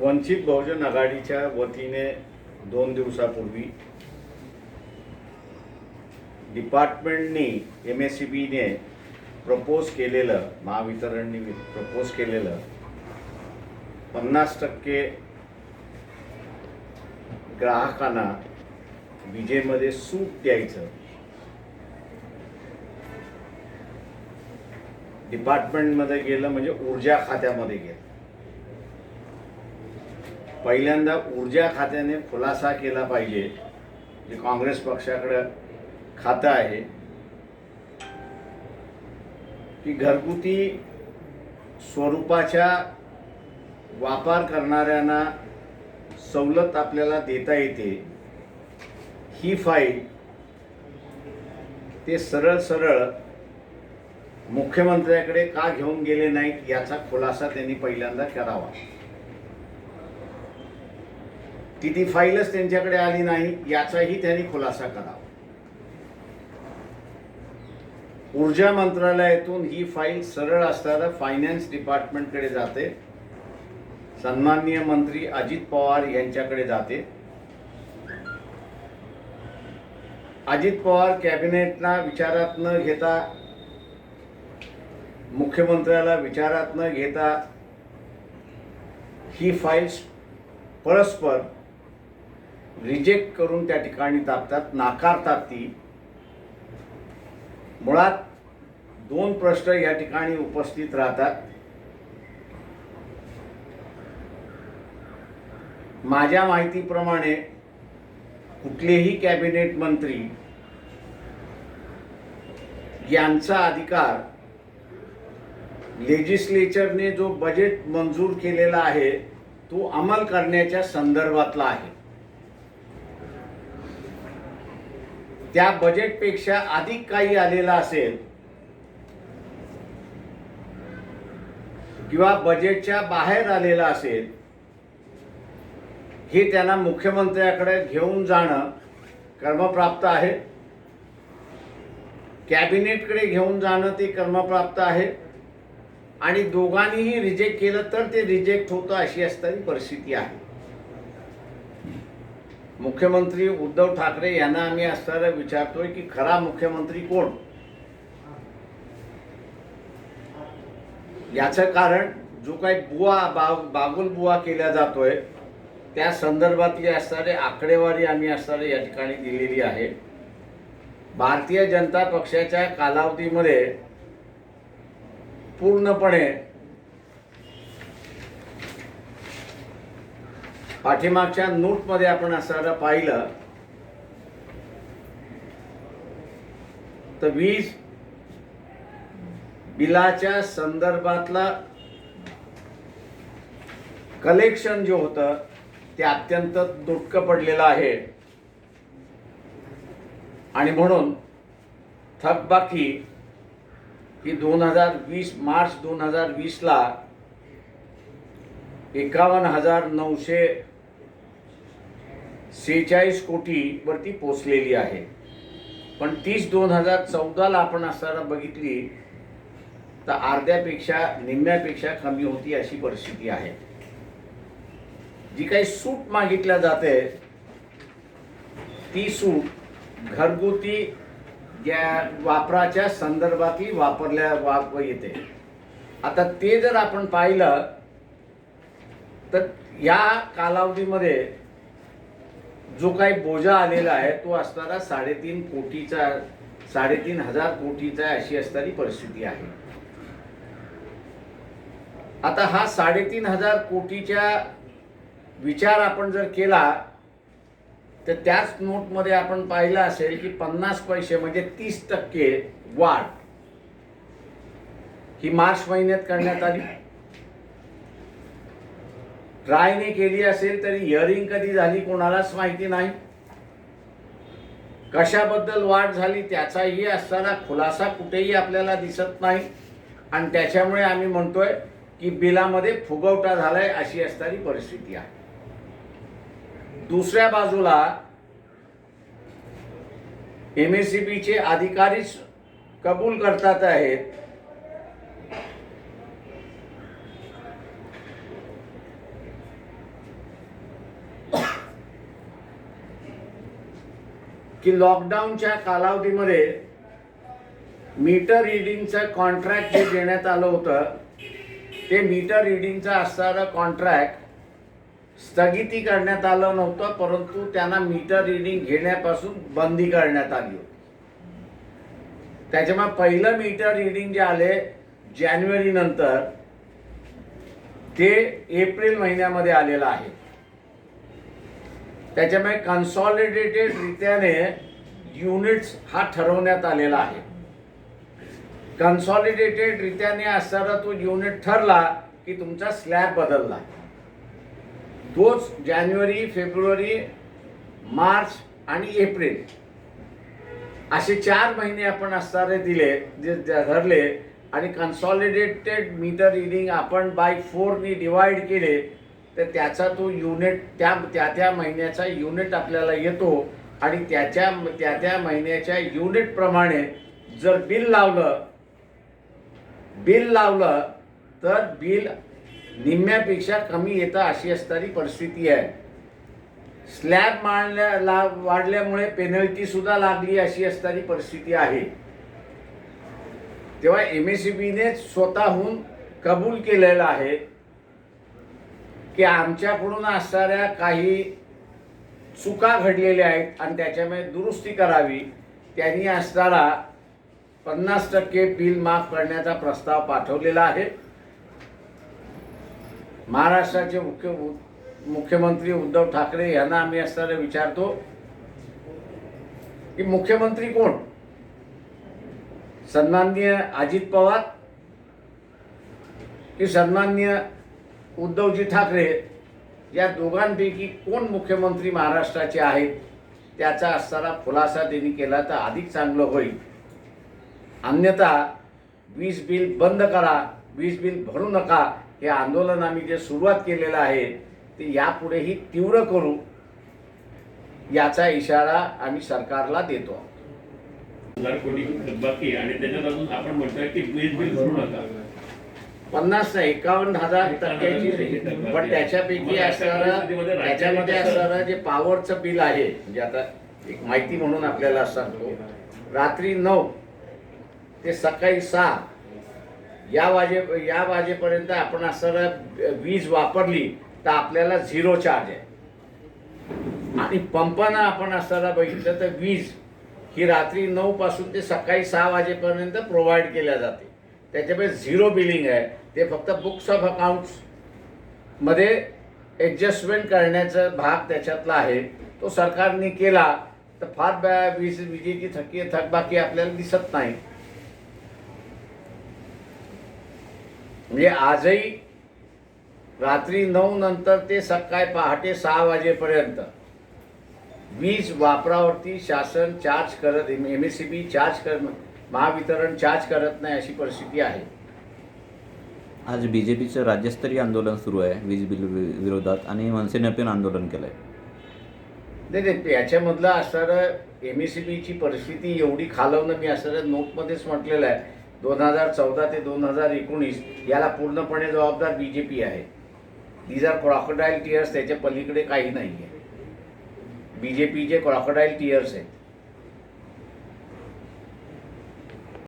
वंचित बहुजन आघाडीच्या वतीने दोन दिवसापूर्वी डिपार्टमेंटनी एम एस सी बीने प्रपोज केलेलं महावितरणनी प्रपोज केलेलं पन्नास टक्के ग्राहकांना विजेमध्ये सूट द्यायचं. डिपार्टमेंटमध्ये गेलं म्हणजे ऊर्जा खात्यामध्ये गेलं. पहिल्यांदा ऊर्जा खात्याने खुलासा केला पाहिजे. जे काँग्रेस पक्षाकडं खातं आहे. की घरगुती स्वरूपाच्या वापर करणाऱ्यांना सवलत आपल्याला देता येते. ही फाईल ते सरळ सरळ मुख्यमंत्र्याकडे का घेऊन गेले नाहीत याचा खुलासा त्यांनी पहिल्यांदा करावा. ती ती फाईलच त्यांच्याकडे आली नाही याचाही त्यांनी खुलासा करावा. ऊर्जा मंत्रालयातून ही फाईल सरळ असताना फायनान्स डिपार्टमेंटकडे जाते. सन्माननीय मंत्री अजित पवार यांच्याकडे जाते. अजित पवार कॅबिनेटला विचारात न घेता मुख्यमंत्र्याला विचारात न घेता ही फाईल्स परस्पर रिजेक्ट करून त्या ठिकाणी टाकतात नाकारतात ती. मुळात दोन प्रश्न या ठिकाणी उपस्थित राहतात. माझ्या माहितीप्रमाणे कुठलेही कॅबिनेट मंत्री यांचा अधिकार लेजिस्लेचरने जो बजेट मंजूर केलेला आहे तो अंमल करण्याच्या संदर्भातला आहे. त्या बजेटपेक्षा अधिक काही आलेला असेल किंवा बजेटच्या बाहेर आलेला असेल हे त्यांना मुख्यमंत्र्याकडे घेऊन जाणं कर्मप्राप्त आहे. कॅबिनेटकडे घेऊन जाणं ते कर्मप्राप्त आहे. आणि दोघांनीही रिजेक्ट केलं तर ते रिजेक्ट होतं अशी असणारी परिस्थिती आहे. मुख्यमंत्री उद्धव ठाकरे यांना आम्ही असताना विचारतोय की खरा मुख्यमंत्री कोण? याचं कारण जो काही बुवा बाग बागुल बुवा केला जातोय त्या संदर्भातली असणारे आकडेवारी आम्ही असणारे या ठिकाणी दिलेली आहे. भारतीय जनता पक्षाच्या कालावधीमध्ये पूर्णपणे पाठीमागच्या नोटमध्ये आपण असं पाहिलं तर वीज बिलाच्या संदर्भातला कलेक्शन जे होतं ते अत्यंत तुटकं पडलेलं आहे. आणि म्हणून थकबाकी की दोन हजार वीस मार्च दोन हजार वीसला एकावन्न हजार नऊशे सेहेचाळीस कोटीवरती पोचलेली आहे. पण तीस दोन हजार चौदाला आपण असताना बघितली तर अर्ध्यापेक्षा निम्म्यापेक्षा कमी होती अशी परिस्थिती आहे. जी काही सूट मागितल्या जाते ती सूट घरगुती ज्या वापराच्या संदर्भातही वापरल्या वाप येते. आता ते जर आपण पाहिलं तर या कालावधीमध्ये जो काही बोजा आलेला आहे तो असणारा साडेतीन कोटीचा साडेतीन हजार कोटीचा अशी असणारी परिस्थिती आहे. आता हा साडेतीन हजार कोटीच्या विचार आपण जर केला तर त्याच नोटमध्ये आपण पाहिलं असेल की पन्नास पैसे म्हणजे तीस टक्के वाढ. ही मार्च महिन्यात करण्यात आली. ट्रायने केली असेल तरी हिअरिंग कधी झाली कोणालाच माहिती नाही. कशाबद्दल वाढ झाली त्याचाही असताना खुलासा कुठेही आपल्याला दिसत नाही. आणि त्याच्यामुळे आम्ही म्हणतोय की बिलामध्ये फुगवटा झालाय अशी असणारी परिस्थिती आहे. दुसऱ्या बाजूला एम एस सी बीचे अधिकारीच कबूल करतात आहेत. की लॉकडाऊनच्या कालावधीमध्ये मीटर रिडिंगचं कॉन्ट्रॅक्ट जे देण्यात आलं होतं ते मीटर रिडिंगचा असणारा कॉन्ट्रॅक्ट स्थगिती करण्यात आलं नव्हतं परंतु त्यांना मीटर रिडिंग घेण्यापासून बंदी करण्यात आली होती. त्याच्यामुळे पहिलं मीटर रिडिंग जे आले जानेवारी नंतर ते एप्रिल महिन्यामध्ये आलेलं आहे. त्याच्यामुळे कन्सॉलिडेटेड रित्याने युनिट्स हा ठरवण्यात आलेला आहे. कन्सॉलिडेटेड रित्याने असणारा तो युनिट ठरला की तुमचा स्लॅब बदलला. तोच जानेवारी फेब्रुवारी मार्च आणि एप्रिल. असे चार महिने आपण असणारे दिले जे धरले आणि कन्सॉलिडेटेड मीटर रिडिंग आपण बाय फोरनी डिवाइड केले तर त्याचा तो युनिट त्या त्या त्या महिन्याचा युनिट आपल्याला येतो आणि त्याच्या त्या त्या महिन्याच्या युनिटप्रमाणे जर बिल लावलं बिल लावलं तर बिल निम्म्यापेक्षा कमी येतं अशी असणारी परिस्थिती आहे. स्लॅब मांडल्या ला वाढल्यामुळे पेनल्टीसुद्धा लागली अशी असणारी परिस्थिती आहे. तेव्हा एम एस सी बीने स्वतःहून कबूल केलेलं आहे की आमच्याकडून असणाऱ्या काही चुका घडलेल्या आहेत आणि त्याच्यामुळे दुरुस्ती करावी. त्यांनी असणारा पन्नास टक्के बिल माफ करण्याचा प्रस्ताव पाठवलेला आहे. महाराष्ट्राचे मुख्य मुख्यमंत्री उद्धव ठाकरे यांना आम्ही असताना विचारतो की मुख्यमंत्री कोण? सन्माननीय अजित पवार की सन्माननीय उद्धवजी ठाकरे? या दोघांपैकी कोण मुख्यमंत्री महाराष्ट्राचे आहेत? त्याचा असणारा खुलासा त्यांनी केला तर अधिक चांगलं होईल. अन्यथा वीज बिल बंद करा वीज बिल भरू नका हे आंदोलन आम्ही जे सुरुवात केलेलं आहे ते यापुढेही तीव्र करू याचा इशारा आम्ही सरकारला देतो. हजार कोटी बाकी आणि त्याच्यात अजून आपण म्हणतोय की वीज बिल भरू नका. पन्नास नाही एकावन्न हजार टक्क्याची पण त्याच्यापैकी असणारं त्याच्यामध्ये असणारं जे पॉवरचं बिल आहे म्हणजे आता एक माहिती म्हणून आपल्याला सांगतो. रात्री नऊ ते सकाळी सहा या वाजे या वाजेपर्यंत आपण असं वीज वापरली तर आपल्याला झिरो चार्ज आहे. आणि पंपानं आपण असताना बघितलं तर वीज ही रात्री नऊ पासून ते सकाळी सहा वाजेपर्यंत प्रोव्हाइड केल्या जाते. त्याच्यामुळे झिरो बिलिंग आहे. ते फक्त बुक्स ऑफ अकाउंट्समध्ये ॲडजस्टमेंट करण्याचा भाग त्याच्यातला आहे. तो सरकारने केला तर फार बॅ- वीज विजेची थकी थकबाकी आपल्याला दिसत नाही. म्हणजे आजही रात्री नऊ नंतर ते सकाळी पहाटे सहा वाजेपर्यंत वीज वापरावरती शासन चार्ज करत M S C B charge कर महावितरण चार्ज करत नाही अशी परिस्थिती आहे. आज बी जे पीचं राज्यस्तरीय आंदोलन सुरू आहे वीज बिल विरोधात आणि मनसेने पण आंदोलन केलं आहे नाही याच्यामधलं असणारं एम एस सी बीची परिस्थिती एवढी खालवणं मी असणारं नोटमध्येच म्हटलेलं आहे. दोन हजार चौदा ते दोन हजार एकोणीस याला पूर्णपणे जबाबदार बी जे पी आहे. दीज आर क्रॉकोडाईल टिअर्स त्याच्या पलीकडे काही नाही आहे बी जे पीचे क्रॉकोडाईल टिअर्स आहेत.